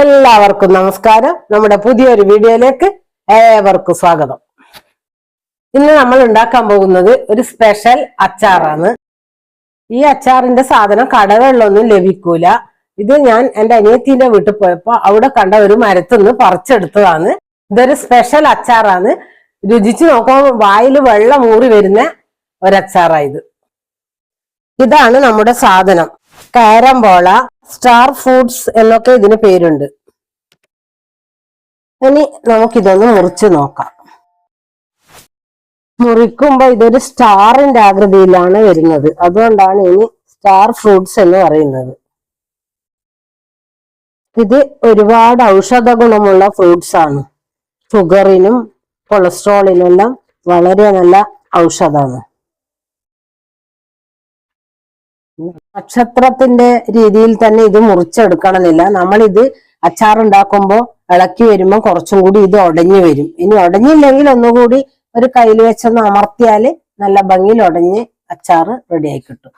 എല്ലാവർക്കും നമസ്കാരം. നമ്മുടെ പുതിയൊരു വീഡിയോയിലേക്ക് ഏവർക്കും സ്വാഗതം. ഇന്ന് നമ്മൾ ഉണ്ടാക്കാൻ പോകുന്നത് ഒരു സ്പെഷ്യൽ അച്ചാറാണ്. ഈ അച്ചാറിന്റെ സാധനം കടകളിലൊന്നും ലഭിക്കൂല. ഇത് ഞാൻ എന്റെ അനിയത്തിന്റെ വീട്ടിൽ പോയപ്പോ അവിടെ കണ്ട ഒരു മരത്തുനിന്ന് പറിച്ചെടുത്തതാണ്. ഇതൊരു സ്പെഷ്യൽ അച്ചാറാണ്. രുചിച്ച് നോക്കുമ്പോൾ വായിൽ വെള്ളം ഊറി വരുന്ന ഒരച്ചാറായത് ഇതാണ് നമ്മുടെ സാധനം. കാരംബോള സ്റ്റാർ ഫുഡ്സ് എന്നൊക്കെ ഇതിന് പേരുണ്ട്. ഇനി നമുക്കിതൊന്ന് മുറിച്ച് നോക്കാം. മുറിക്കുമ്പോ ഇതൊരു സ്റ്റാറിന്റെ ആകൃതിയിലാണ് വരുന്നത്. അതുകൊണ്ടാണ് ഇനി സ്റ്റാർ ഫ്രൂട്ട്സ് എന്ന് പറയുന്നത്. ഇത് ഒരുപാട് ഔഷധ ഗുണമുള്ള ഫ്രൂട്ട്സ് ആണ്. ഷുഗറിനും കൊളസ്ട്രോളിനെല്ലാം വളരെ നല്ല ഔഷധമാണ്. നക്ഷത്രത്തിന്റെ രീതിയിൽ തന്നെ ഇത് മുറിച്ചെടുക്കണമെന്നില്ല. നമ്മളിത് അച്ചാറുണ്ടാക്കുമ്പോൾ ഇളക്കി വരുമ്പോൾ കുറച്ചും കൂടി ഇത് ഉടഞ്ഞു വരും. ഇനി ഉടഞ്ഞില്ലെങ്കിൽ ഒന്നുകൂടി ഒരു കയ്യിൽ വെച്ചൊന്ന് അമർത്തിയാൽ നല്ല ഭംഗിയിൽ ഉടഞ്ഞ് അച്ചാറ് റെഡിയായി കിട്ടും.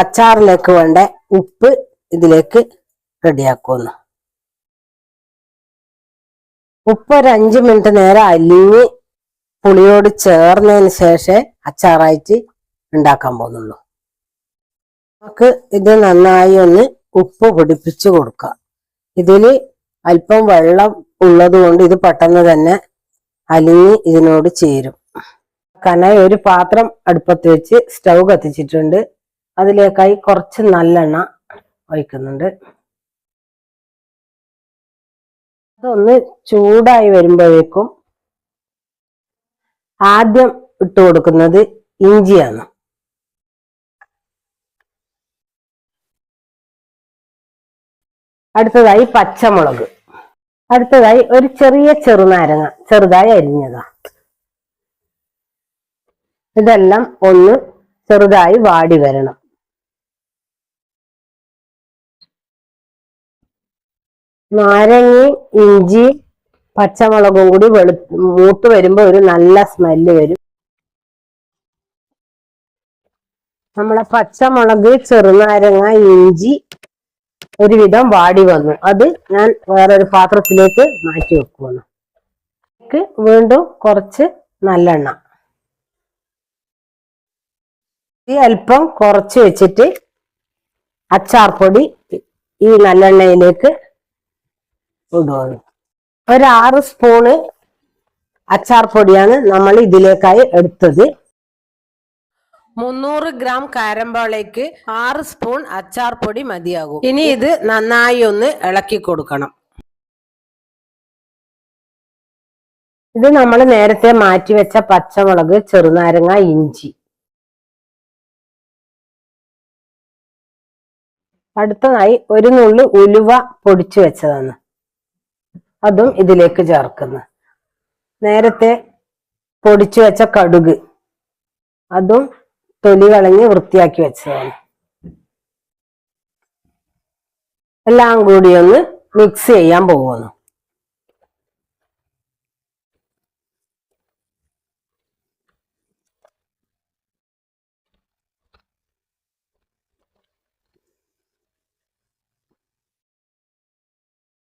അച്ചാറിലേക്ക് വേണ്ട ഉപ്പ് ഇതിലേക്ക് റെഡിയാക്കുന്നു ഉപ്പ് ഒരു അഞ്ച് മിനിറ്റ് നേരം അലിഞ്ഞ് പുളിയോട് ചേർന്നതിന് ശേഷം അച്ചാറായിട്ട് ഉണ്ടാക്കാൻ പോകുന്നുള്ളൂ. നമുക്ക് ഇത് നന്നായി ഒന്ന് ഉപ്പ് പിടിപ്പിച്ച് കൊടുക്കാം. ഇതിൽ അല്പം വെള്ളം ഉള്ളതുകൊണ്ട് ഇത് പെട്ടെന്ന് തന്നെ അലിഞ്ഞ് ഇതിനോട് ചേരും. കനായി ഒരു പാത്രം അടുപ്പത്ത് വെച്ച് സ്റ്റൗ കത്തിച്ചിട്ടുണ്ട്. അതിലേക്കായി കുറച്ച് നല്ലെണ്ണ ഒഴിക്കുന്നുണ്ട്. അതൊന്ന് ചൂടായി വരുമ്പോഴേക്കും ആദ്യം ഇട്ട് കൊടുക്കുന്നത് ഇഞ്ചിയാണ്. അടുത്തതായി പച്ചമുളക്. അടുത്തതായി ഒരു ചെറിയ ചെറുനാരങ്ങ ചെറുതായി അരിഞ്ഞതാ. ഇതെല്ലാം ഒന്ന് ചെറുതായി വാടി വരണം. നാരങ്ങ ഇഞ്ചി പച്ചമുളകും കൂടി വെളു മൂത്ത് വരുമ്പോ ഒരു നല്ല സ്മെല്ല് വരും. നമ്മളെ പച്ചമുളക് ചെറുനാരങ്ങ ഇഞ്ചി ഒരുവിധം വാടി വന്നു. അത് ഞാൻ വേറൊരു പാത്രത്തിലേക്ക് മാറ്റി വെക്കുവാണ്. വീണ്ടും കുറച്ച് നല്ലെണ്ണ. ഈ അല്പം കുറച്ച് വെച്ചിട്ട് അച്ചാർ പൊടി ഈ നല്ലെണ്ണയിലേക്ക് ഇടുവാണ്. ഒരു സ്പൂണ് അച്ചാർ പൊടിയാണ് നമ്മൾ ഇതിലേക്കായി എടുത്തത്. മുന്നൂറ് ഗ്രാം കാരമ്പോളയ്ക്ക് ആറ് സ്പൂൺ അച്ചാർ പൊടി മതിയാകും. ഇനി ഇത് നന്നായി ഒന്ന് ഇളക്കി കൊടുക്കണം. ഇത് നമ്മൾ നേരത്തെ മാറ്റിവെച്ച പച്ചമുളക് ചെറുനാരങ്ങ ഇഞ്ചി. അടുത്തതായി ഒരു നുള്ളു ഉലുവ പൊടിച്ചു വെച്ചതാണ്. അതും ഇതിലേക്ക് ചേർക്കുന്നു. നേരത്തെ പൊടിച്ചു വെച്ച കടുക്. അതും തൊലി കളഞ്ഞ് വൃത്തിയാക്കി വെച്ചതാണ്. എല്ലാം കൂടി ഒന്ന് മിക്സ് ചെയ്യാൻ പോകുന്നു.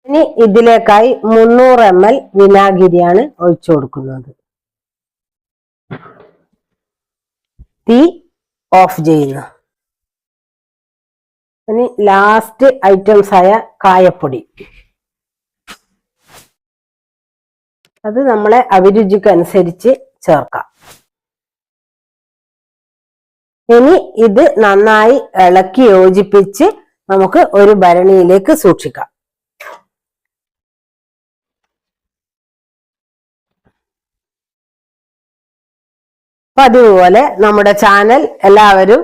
ഇനി ഇതിലേക്കായി മുന്നൂറ് എം എൽ വിനാഗിരിയാണ് ഒഴിച്ചു കൊടുക്കുന്നത്. തീ ഓഫ് ചെയ്യുന്നു ഇനി ലാസ്റ്റ് ഐറ്റംസ് ആയ കായപ്പൊടി. അത് നമ്മളെ അഭിരുചിക്കനുസരിച്ച് ചേർക്കാം. ഇനി ഇത് നന്നായി ഇളക്കി യോജിപ്പിച്ച് നമുക്ക് ഒരു ഭരണിയിലേക്ക് സൂക്ഷിക്കാം. പതിവ് പോലെ നമ്മുടെ ചാനൽ എല്ലാവരും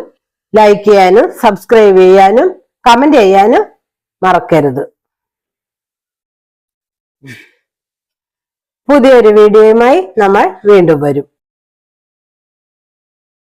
ലൈക്ക് ചെയ്യാനും സബ്സ്ക്രൈബ് ചെയ്യാനും കമന്റ് ചെയ്യാനും മറക്കരുത്. പുതിയൊരു വീഡിയോയുമായി നമ്മൾ വീണ്ടും വരും.